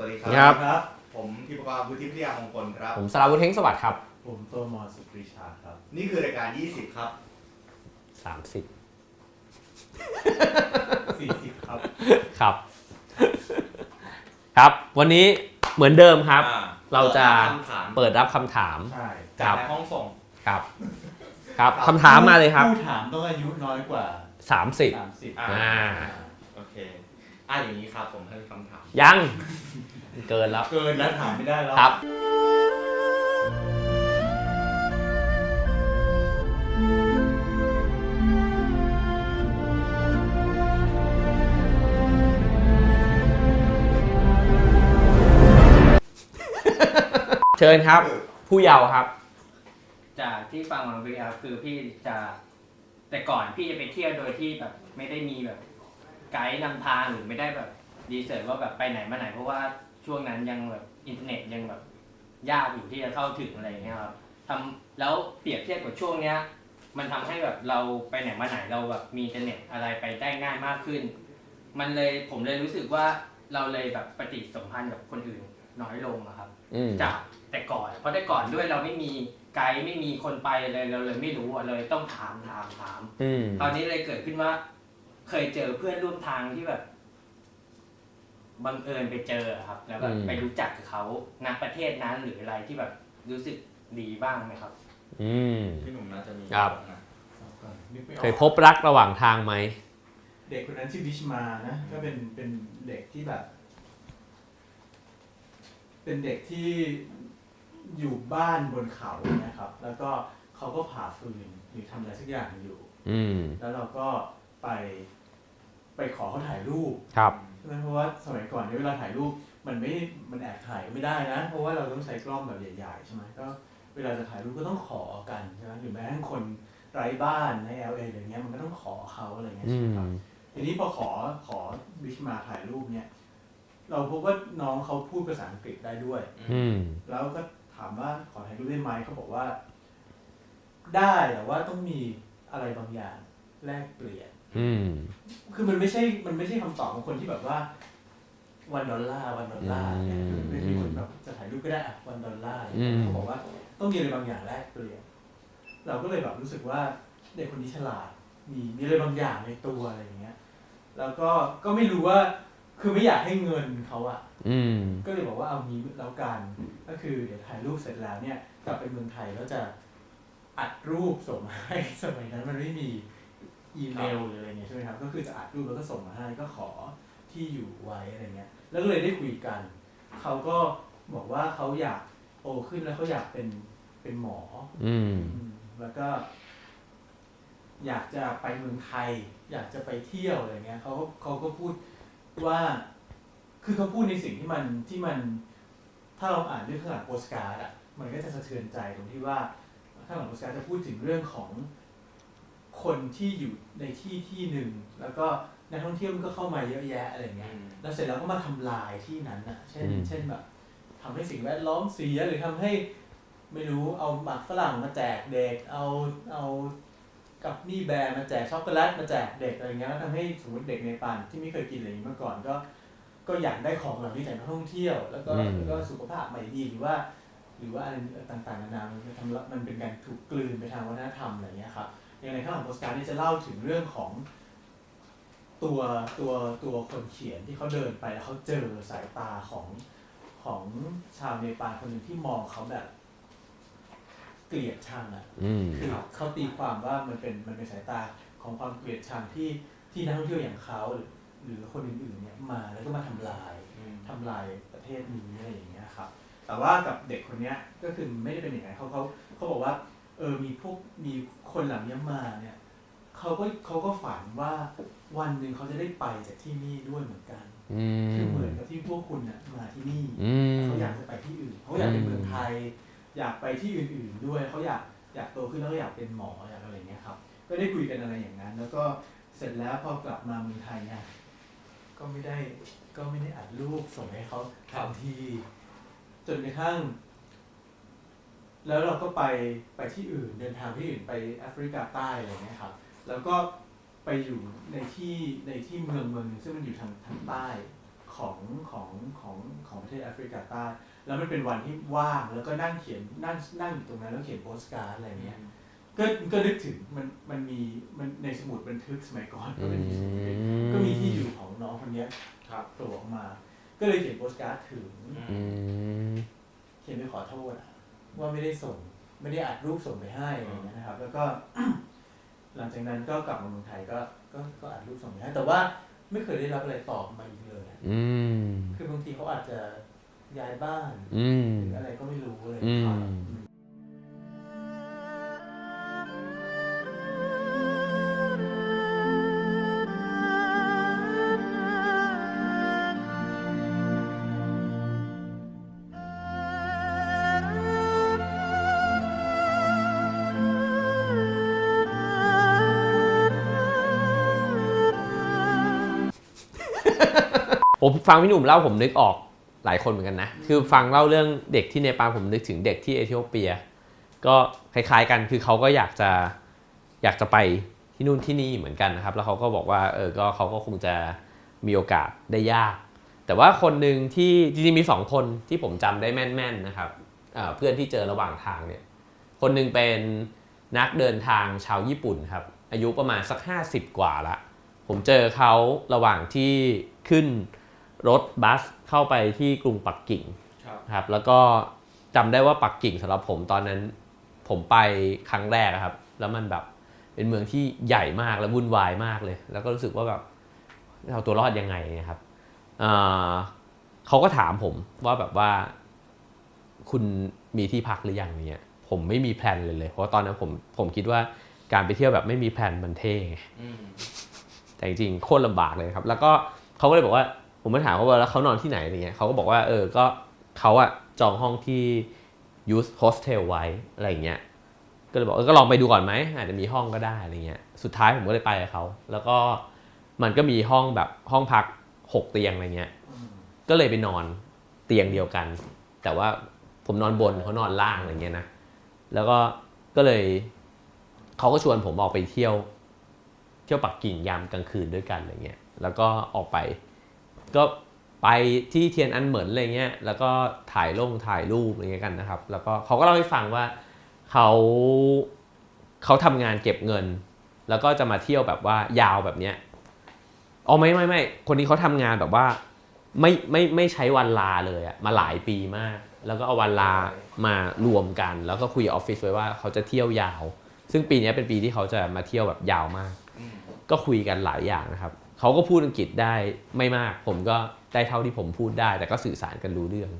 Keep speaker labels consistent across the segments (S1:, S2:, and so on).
S1: สวัสดีค
S2: ครั
S1: รับ
S3: ครับ
S1: ผมทิพกรวุฒิพิทยามงคลครับ
S2: ผมสราวุธเฮงสวัสดิ์ครับ
S3: ผมโตมอสุปรีชาครับ
S1: นี่คือรายการ 20 ครับ
S2: 30
S3: 40 ครับ
S2: ครับ ครับ วันนี้เหมือนเดิมครับ
S1: อ่
S2: เราจะ
S1: คำถาม
S2: เปิดรับคำถาม
S3: ใช่
S1: จากในห้องส่ง
S2: ครับ ครับคำถามมาเลยครับ
S3: ผู้ถามต้องอายุน้อยกว่า
S2: 30
S3: 30
S1: อ่า
S2: อ่า
S1: โอเค อะอย่างนี้ครับผมให้คำถาม
S2: ยัง เกินแล้ว
S3: เกินแล้วถามไม่ได้แล้ว
S2: ครับ เชิญครับ ผู้เยาว์ครับ
S4: จากที่ฟังมาวีอาคือพี่จะแต่ก่อนพี่จะไปเที่ยวโดยที่แบบไม่ได้มีแบบ ไกด์นำทางหรือไม่ได้แบบดีเซิร์ชว่าแบบไปไหนมาไหน เพราะว่าช่วงนั้นยังแบบอินเทอร์เน็ตยังแบบยากอยู่ที่จะเข้าถึงอะไรอย่างเงี้ยครับทำแล้วเปรียบเทียบกับช่วงเนี้ย มันทำให้แบบเราไปไหนมาไหนเราแบบมีอินเทอร์เน็ตอะไรไปได้ง่ายมากขึ้น มันเลยผมเลยรู้สึกว่าเราเลยแบบปฏิสัมพันธ์กับคนอื่นน้อยลงอะครับ
S2: อืม
S4: จากแต่ก่อน เพราะแต่ก่อนด้วยเราไม่มีไกด์ไม่มีคนไปเลยเราเลยไม่รู้อะเลยต้องถามถามถาม
S2: อืม
S4: คราวนี้เลยเกิดขึ้นว่า เคยเจอเพื่อนร่วมทางที่แบบบังเอิญไปเจอครับ แล้วแบบไปรู้จักกับเขาณประเทศนั้นหรืออะไรที่แบบรู้สึกดีบ้างไหมครับ
S2: อืม
S1: พี่หนุ่มน่าจะมี
S2: ครับ
S1: นะ
S3: ก่อนนึกไม่อ
S2: เค
S3: อยก
S2: พบรักระหว่างทางไหม
S3: เด็กคนนั้นชื่อบิชมานะ ก็เป็นเป็นเด็กที่แบบ เป็นเด็กที่อยู่บ้านบนเขานะครับ แล้วก็เขาก็ผ่าฟืนหรือทำอะไรสักอย่างอยู่
S2: อืม
S3: แล้วเราก็ไป ไปขอเขาถ่ายรูป
S2: ครับ
S3: ใช่ไหมเพราะว่าสมัยก่อนเนี่ยเวลาถ่ายรูปมันไม่ มันแอบถ่ายไม่ได้นะ เพราะว่าเราต้องใช้กล้องแบบใหญ่ๆใช่ไหมก็เวลาจะถ่ายรูปก็ต้องขอกันใช่ไหมหรือแม้กระทั่งคนไร้บ้านใน LA อะไรเงี้ยมันก็ต้องขอเขาอะไรเงี้ย
S2: อื
S3: ใช่ไหม
S2: ม
S3: ครับ ทีนี้พอขอขอบิชมาถ่ายรูปเนี่ย เราพบว่าน้องเขาพูดภาษาอังกฤษได้ด้วย
S2: อืม
S3: แล้วก็ถามว่าขอถ่ายรูปได้ไหมเขาบอกว่า ได้แต่ว่าต้องมีอะไรบางอย่างแลกเปลี่ยน
S2: อืม
S3: คือมันไม่ใช่ มันไม่ใช่คำตอบของคนที่แบบว่าวันดอลลาร์วันดอลลาร์เนี่ย
S2: อืม
S3: ไม่ใช่คนแบบจะถ่ายรูปก็ได้อะวันดอลลาร์
S2: อืม
S3: เขาบอกว่าต้องมีอะไรบางอย่างแลกเปลี่ยนเราก็เลยแบบรู้สึกว่าเด็กคนนี้ฉลาด มีมีอะไรบางอย่างในตัวอะไรอย่างเงี้ย แล้วก็ก็ไม่รู้ว่าคือไม่อยากให้เงินเขาอะ
S2: อืม
S3: ก็เลยบอกว่าเอางี้แล้วกัน ก็คือเดี๋ยวถ่ายรูปเสร็จแล้วเนี่ยกลับไปเมืองไทยแล้วจะอัดรูปส่งมาให้ สมัยนั้นมันไม่มี อีเมลหรืออะไรเงี้ยใช่ไหมครับ ก็คือจะอัดรูปแล้วก็ส่งมาให้ก็ขอที่อยู่ไว้อะไรเงี้ย แล้วก็เลยได้คุยกัน เขาก็บอกว่าเขาอยากโตขึ้นแล้วเขาอยากเป็นเป็นหมอ
S2: อืม
S3: อืมแล้วก็ อยากจะไปเมืองไทย อยากจะไปเที่ยวอะไรเงี้ยเขาเขาก็พูดว่า คือเขาพูดในสิ่งที่มันที่มัน ถ้าเราอ่านเรื่องข้างหลังโปสการ์ดอะมันก็จะสะเทือนใจตรงที่ว่าข้างหลังโปสการ์ดจะพูดถึงเรื่องของ คนที่อยู่ในที่ที่หนึ่ง แล้วก็นักท่องเที่ยวมันก็เข้ามาเยอะแยะอะไรเงี้ยแล้วเสร็จแล้วก็มาทำลายที่นั้นอะ เช่น
S2: อืม
S3: เช่นแบบทำให้สิ่งแวดล้อมเสียหรือทำให้ ไม่รู้เอาหมากฝรั่งมาแจกเด็ก เอาเอากับนี่แบร์มาแจกช็อกโกแลตมาแจกเด็กอะไรเงี้ยแล้วทำให้สมมติเด็กในป่านที่ไม่เคยกินอะไรอย่างนี้มาก่อนก็ ก็อยากได้ของเหล่านี้จากนักท่องเที่ยว แล้วก็
S2: อืม
S3: แล้วก็สุขภาพไม่ดีหรือว่า หรือว่าอะไรต่างๆนานามันทำละมันเป็นการถูกกลืนไปทางวัฒนธรรมอะไรเงี้ยครับ อย่างในข้างหลังโปสการ์ดนี่จะเล่าถึงเรื่องของตัวตัวตัวคนเขียนที่เขาเดินไปแล้วเขาเจอสายตาของของชาวเนปาลคนหนึ่งที่มองเขาแบบ เกลียดชังอะ
S2: อืม
S3: คือเขาตีความว่ามันเป็นมันเป็นสายตาของความเกลียดชังที่ที่นักท่องเที่ยวอย่างเขาหรือหรือคนอื่นๆเนี่ยมาแล้วก็มาทำลายทำลายประเทศนี้อะไรอย่างเงี้ยครับ แต่ว่ากับเด็กคนเนี้ยก็คือไม่ได้เป็นอย่างนั้นเขาเขาเขาบอกว่า เออมีพวกมีคนเหล่านี้มาเนี่ยเขาก็เขาก็ฝันว่าวันหนึ่งเขาจะได้ไปจากที่นี่ด้วยเหมือนกัน
S2: อืม
S3: คือเหมือนกับที่พวกคุณน่ะมาที่นี่
S2: อืม
S3: เขาอยากจะไปที่อื่นเขาอยากไปเมืองไทย อยากไปที่อื่นๆด้วยเขาอยากอยากโตขึ้นแล้วก็อยากเป็นหมออยากอะไรอย่างเงี้ยครับ ก็ได้คุยกันอะไรอย่างนั้น แล้วก็เสร็จแล้วพอกลับมาเมืองไทยเนี่ยก็ไม่ได้ก็ไม่ได้อัดรูปส่งให้เขาทันที จนกระทั่ง แล้วเราก็ไปไปที่อื่นเดินทางที่อื่นไปแอฟริกาใต้อะไรเงี้ยครับแล้วก็ไปอยู่ในที่ในที่เมืองเมืองหนึงซึ่งมันอยู่ทางทางใต้ขของของของของประเทศแอฟริกาใต้ แล้วมันเป็นวันที่ว่างแล้วก็นั่งเขียนนั่งนั่งอยู่ตรงนั้นแล้วเขียนโปสการ์ดอะไรเงี้ยก็ก็นึกถึงมันมันมีมันในสมุดบันทึกสมัยก่อนก็
S2: อื
S3: เป็นที่สมุดบันทึกก็มีที่อยู่ของน้องคนเนี้ย
S1: ครับ
S3: โผล่ออกมา ก็เลยเขียนโปสการ์ดถึง
S2: อืม
S3: เขียนไปขอโทษอะ ว่าไม่ได้ส่ง ไม่ได้อัดรูปส่งไปให้อะไรอย่างเงี้ยนะครับ แล้วก็ หลังจากนั้นก็กลับมาเมืองไทยก็ก็ก็อัดรูปส่งไปให้แต่ว่าไม่เคยได้รับอะไรตอบมาอีกเลยอะ
S2: อืม
S3: คือบางทีเขาอาจจะย้ายบ้าน
S2: อืม
S3: หรืออะไรก็ไม่รู้เลย
S2: อืม
S3: ครับ
S2: ผมฟังพี่หนุ่มเล่าผมนึกออกหลายคนเหมือนกันนะ คือฟังเล่าเรื่องเด็กที่เนปาลผมนึกถึงเด็กที่เอธิโอเปีย ก็คล้ายๆกันคือเขาก็อยากจะอยากจะไปที่นู่นที่นี่เหมือนกันนะครับ แล้วเขาก็บอกว่าเออก็เขาก็คงจะมีโอกาสได้ยาก แต่ว่าคนหนึ่งที่จริงๆมีสองคนที่ผมจำได้แม่นๆนะครับเพื่อนที่เจอระหว่างทางเนี่ยคนหนึ่งเป็นนักเดินทางชาวญี่ปุ่นครับ อายุประมาณสัก 50 กว่าละผมเจอเขาระหว่างที่ขึ้น รถบัสเข้าไปที่กรุงปักกิ่ง
S1: ครับ
S2: ครับแล้วก็จำได้ว่าปักกิ่งสำหรับผมตอนนั้น ผมไปครั้งแรกอะครับ แล้วมันแบบเป็นเมืองที่ใหญ่มากและวุ่นวายมากเลย แล้วก็รู้สึกว่าแบบเอาตัวรอดยังไงเนี่ยครับอ่าเขาก็ถามผมว่าแบบว่า คุณมีที่พักหรือยังเนี่ยผมไม่มีแพลนเลยเลย เพราะว่าตอนนั้นผมผมคิดว่าการไปเที่ยวแบบไม่มีแพลนมันเท่ไง
S1: อืม
S2: แต่จริงๆโคตรลำบากเลยครับ แล้วก็เขาก็เลยบอกว่า ผมมาถามเขาว่าแล้วเขานอนที่ไหนอะไรเงี้ยเขาก็บอกว่าเออก็เขาอะจองห้องที่ youth hostel ไว้อะไรเงี้ยก็เลยบอกเออก็ลองไปดูก่อนไหมอาจจะมีห้องก็ได้อะไรเงี้ยสุดท้ายผมก็เลยไปกับเขาแล้วก็มันก็มีห้องแบบห้องพักหกเตียงอะไรเงี้ยก็เลยไปนอนเตียงเดียวกัน แต่ว่าผมนอนบนเขานอนล่างอะไรเงี้ยนะแล้วก็ก็เลยเขาก็ชวนผมออกไปเที่ยว เที่ยวปักกิ่งยามกลางคืนด้วยกันอะไรเงี้ยแล้วก็ออกไป ก็ไปที่เทียนอันเหมินอะไรเงี้ยแล้วก็ถ่ายลงถ่ายรูปอะไรเงี้ยกันนะครับ แล้วก็เขาก็เล่าให้ฟังว่าเขาเขาทำงานเก็บเงิน แล้วก็จะมาเที่ยวแบบว่ายาวแบบเนี้ยอ๋อไม่ไม่ไม่คนนี้เขาทำงานแบบว่าไม่ไม่ไม่ใช้วันลาเลยอะมาหลายปีมาก แล้วก็เอาวันลามารวมกัน แล้วก็คุยออฟฟิศไว้ว่าเขาจะเที่ยวยาว ซึ่งปีนี้เป็นปีที่เขาจะมาเที่ยวแบบยาวมาก ก็คุยกันหลายอย่างนะครับ เขาก็พูดอังกฤษได้ไม่มาก ผมก็ได้เท่าที่ผมพูดได้ แต่ก็สื่อสารกันรู้เรื่อง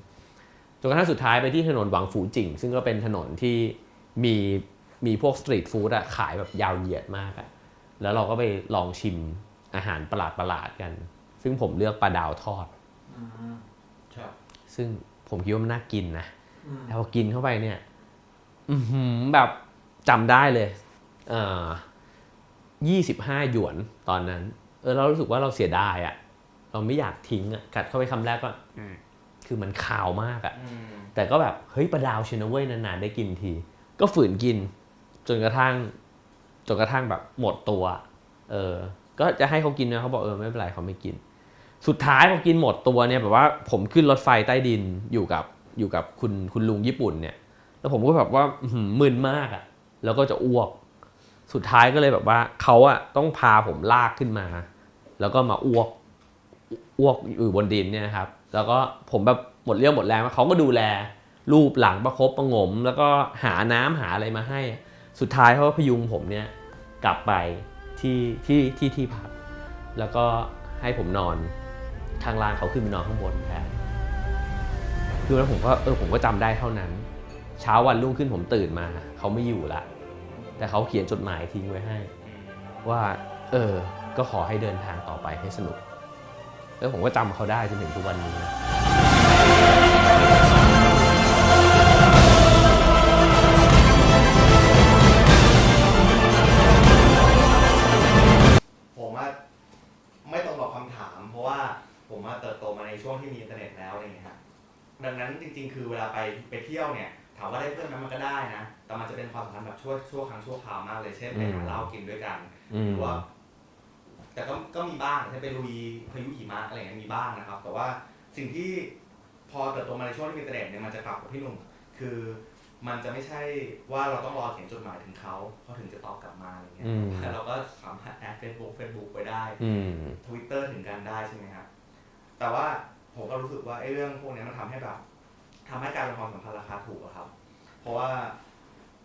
S2: จนกระทั่งสุดท้ายไปที่ถนนหวังฝูจิ่งซึ่งก็เป็นถนนที่มีมีพวกสตรีทฟู้ดอะขายแบบยาวเหยียดมากอะแล้วเราก็ไปลองชิมอาหารประหลาดประหลาดๆกัน ซึ่งผมเลือกปลาดาวทอด
S3: อืม
S1: ครับ
S2: ซึ่งผมคิดว่ามันน่ากินนะ
S3: อืม
S2: แต่พอกินเข้าไปเนี่ย อือหือแบบจำได้เลยเอ่อยี่สิบห้าหยวนตอนนั้นเออเรารู้สึกว่าเราเสียดายอะ่ะเราไม่อยากทิ้งอะ่ะกัดเข้าไปคำแรกก็อืมคือมันคาวมากอะ่ะ
S1: อืม
S2: แต่ก็แบบเฮ้ยปลาดาวเชยวนะเว้ยนานๆได้กินที ก็ฝืนกิน จนกระทั่ง จนกระทั่งแบบหมดตัว เออ ก็จะให้เขากินนะเขาบอกเออไม่เป็นไรเขาไม่กิน สุดท้ายพอกินหมดตัวเนี่ยแบบว่าผมขึ้นรถไฟใต้ดินอยู่กับอยู่กับคุณคุณลุงญี่ปุ่นเนี่ย แล้วผมก็แบบว่าอื้อหือมึนมากอะ่ะแล้วก็จะอ้วก สุดท้ายก็เลยแบบว่าเขาอะ่ะต้องพาผมลากขึ้นมา แล้วก็มาอ้วกอ้วกอยู่บนดินเนี่ยครับ แล้วก็ผมแบบหมดเรี่ยวหมดแรงเขาก็ดูแลรูปหลังประคบประงม แล้วก็หาน้ำหาอะไรมาให้ สุดท้ายเขาพยุงผมเนี่ยกลับไปที่ที่ที่ที่พักแล้วก็ให้ผมนอนข้างล่างเขาขึ้นไปนอนข้างบนแทนคือแล้วผมก็เออผมก็จำได้เท่านั้น เช้าวันรุ่งขึ้นผมตื่นมาเขาไม่อยู่ละ แต่เขาเขียนจดหมายทิ้งไว้ให้ ว่า เออ ก็ขอให้เดินทางต่อไปให้สนุก แล้วผมก็จำเขาได้จนถึงทุกวันนี้นะ
S1: ผมว่าไม่ตรงกับคำถาม เพราะว่าผมมาเติบโตมาในช่วงที่มีอินเทอร์เน็ตแล้วอะไรอย่างเงี้ยครับดังนั้นจริง ๆ คือเวลาไปไปเที่ยวเนี่ยถามว่าได้เพื่อนไหมมันก็ได้นะ แต่มันจะเป็นความสัมพันธ์แบบชั่วชั่วครั้งชั่วคราวมากเลย เช่นไปหาเหล้ากินด้วยกัน
S2: อื
S1: ห
S2: ม
S1: รือว่า แต่ก็ก็มีบ้างถ้าเป็นลุยพายุหิมะอะไรเงี้ยมีบ้างนะครับ แต่ว่าสิ่งที่พอเติบโตมาในช่วงที่มีอินเทอร์เน็ตเนี่ยมันจะกลับกับพี่หนุ่มคือ มันจะไม่ใช่ว่าเราต้องรอเขียนจดหมายถึงเขาเขาถึงจะตอบกลับมาอะไรเงี้ย
S2: อืม
S1: แต่เราก็สามารถแอดเฟซบุ๊กเฟซบุ๊กไปได้
S2: อืม
S1: ทวิตเตอร์ถึงกันได้ใช่ไหมครับ แต่ว่าผมก็รู้สึกว่าไอ้เรื่องพวกเนี้ยมันทำให้แบบทำให้การเป็นความสัมพันธ์ราคาถูกอะครับ เพราะว่า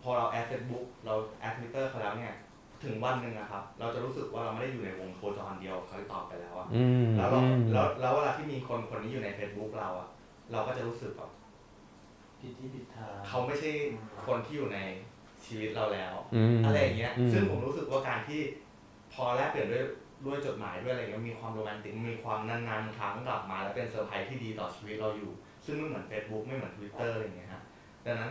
S1: พอเราแอดเฟซบุ๊กเราแอดทวิตเตอร์เขาแล้วเนี่ย ถึงวันหนึ่งอะครับ เราจะรู้สึกว่าเราไม่ได้อยู่ในวงโคจรเดียวกับเขาที่ตอบไปแล้วอะ
S2: อืม
S1: แล้วเรา
S2: อืม
S1: แล้วแล้วเวลาที่มีคนคนนี้อยู่ใน Facebook เราอะเราก็จะรู้สึกแบบ
S3: ผิดที่ผิดทาง
S1: เขาไม่ใช่คนที่อยู่ในชีวิตเราแล้ว
S2: อืม
S1: อะไรอย่างเงี้ย
S2: อืม
S1: ซึ่งผมรู้สึกว่าการที่พอแลกเปลี่ยนด้วยด้วยจดหมายด้วยอะไรเงี้ย มีความโรแมนติก มีความนานๆครั้งกลับมา แล้วเป็นเซอร์ไพรส์ที่ดีต่อชีวิตเราอยู่ ซึ่งไม่เหมือน Facebook ไม่เหมือน Twitter อะไรเงี้ยฮะ ดังนั้น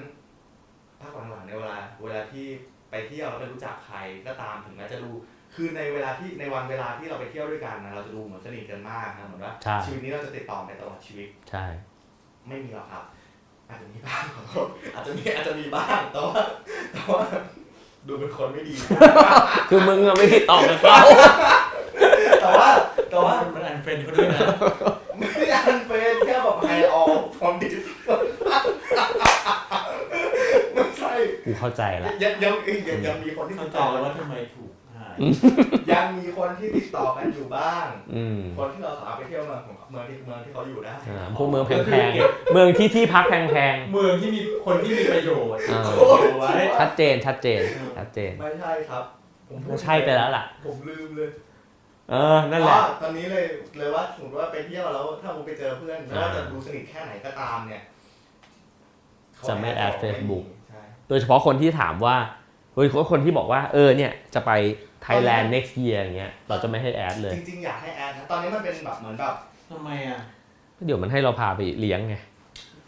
S1: ภาคหลังๆในเวลา เวลาที่ ไปเที่ยวแล้วไปรู้จักใครก็ตามถึงแม้จะดู คือในเวลาที่ในวันเวลาที่เราไปเที่ยวด้วยกันนะเราจะดูเหมือนสนิทกันมากนะเหมือนว่า
S2: ใช่
S1: ชีวิตนี้เราจะติดต่อไปตลอดชีวิต
S2: ใช่
S1: ไม่มีหรอกครับ อาจจะมีบ้างขอโทษอาจจะมีอาจจะมีบ้างแต่ว่าแต่ว่าดูเป็นคนไม่ดี
S2: คือมึงอะไม่ติดต่อกับเขา
S1: แต่ว่าแต่ว่า
S3: มันอันเฟรนเขาด้วยนะ
S1: ไม่ได้อันเป็นแค่แบบไฮออลฟอมดิสไม่ใช่
S2: กูเข้าใจ ละ
S1: ยังยังยังยังมีคนที่
S3: เข้า
S1: ติด
S3: ใจ
S1: ต่อ
S3: แล้ว
S1: กั
S3: ว่านทำไมถูกหาย
S1: ยังมีคนที่ติดต่อกันอยู่บ้าง
S2: อืม
S1: คนที่เราสามารถไปเที่ยวเมืองของเมืองที่เมืองที่เขาอยู่ได้
S2: อ่าพวกเมืองแพงๆ เมืองที่ที่พักแพง
S3: เมืองที่มีคนที่มีประโยชน์
S2: อ่า
S3: เอาไว้
S2: ๆ ชัดเจนชัดเจนชัดเจน
S1: ไม่ใช่ครับ ผมพูด
S2: ก็ใช่ไปแล้วล่ะ
S1: ผมลืมเลย
S2: เออ นั่นแหละ
S1: อ๋อตอนนี้เลยเลยว่าสมมติว่าไปเที่ยวแล้วถ้าผมไปเจอเพื่อนไม่ว่าจะดูสนิทแค่ไหนก็ตามเนี่ย
S2: จะไม่แอด
S1: เขา
S2: Facebook
S1: ใช่
S2: โดยเฉพาะคนที่ถามว่าโดยเฉพาะคนที่บอกว่าเออเนี่ยจะไป Thailand next year อย่างเงี้ยเราจะไม่ให้แอดเลย
S1: จริงๆ อยากให้แอดนะตอนนี้มันเป็นแบบเหมือนแบบ
S3: ทำไมอะ
S2: เดี๋ยวมันให้เราพาไปเลี้ยงไง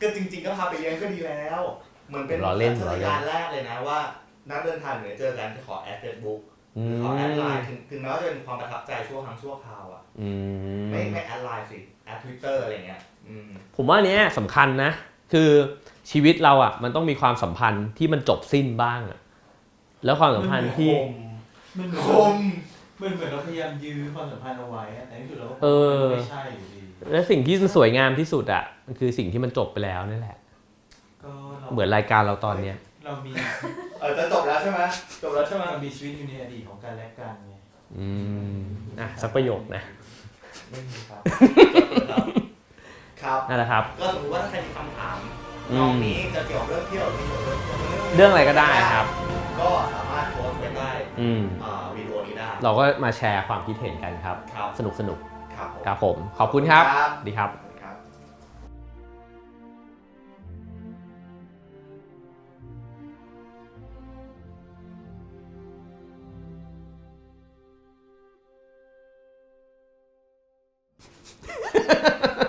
S1: ก็จริง ๆ ก็พาไปเลี้ยงก็ดีแล้ว เหมือนเป็น
S2: ล้อเล่น
S1: สั
S2: ล้อ
S1: ญ
S2: เล่น
S1: ญาณแรกเลยนะว่านักเดินทางเหนือเจอกันจะขอแอดเฟซบุ๊ก
S2: อื
S1: หรือ
S2: ม
S1: ขอแอดไลน์ถึงถึงแม้ว่าจะเป็นความประทับใจชั่วครั้งชั่วคราวอะ
S2: อืม
S1: ไม่ไม่แอดไลน์สิแอดทวิตเตอร์อะไรเงี้ยอืม
S2: ผมว่าเนี้ยสำคัญนะ คือ ชีวิตเราอะ มันต้องมีความสัมพันธ์ที่มันจบสิ้นบ้างอะแล้วความสัมพันธ์ที่
S3: มันเหมือน
S1: คม
S3: มันเหมือนเราพยายามยื้อความสัมพันธ์เอาไว้อะแต่ที่สุดเราก็
S2: เออ
S3: ไม่ใช่อยู่ดี
S2: และสิ่งที่สวยงามที่สุดอะมันคือสิ่งที่มันจบไปแล้วนี่แหละ
S3: ก็เรา
S2: เหมือนรายการเราตอนเนี้ย
S3: เรามี
S1: เออจะจบแล้วใช่ไหมจบแล้วใช่ไหม
S3: เรามีชีวิตอยู่ในอดีตของกันและกันไง
S2: อืมอะสักประโยคนะ
S1: ไม่มีครับครับครับ
S2: นั่นแหละครับ
S1: ก็สมมติว่าถ้าใครมีคำถาม
S2: อื
S1: ตรง
S2: ม
S1: นี้จะเกี่ยวกับเรื่องเที่ยวหรือเกี่ยวกับเรื่อง
S2: เรื่องอะไรก็ได้ครับ
S1: ก็สามารถโพสต์ไปได้
S2: อืม
S1: อ่าวิดีโอนี้ได้
S2: เราก็มาแชร์ความคิดเห็นกันครับ
S1: ครับ
S2: สนุกสนุก
S1: ครับผม
S2: ๆครับผม ขอบคุณครับ
S1: ครับ
S2: ดีครับ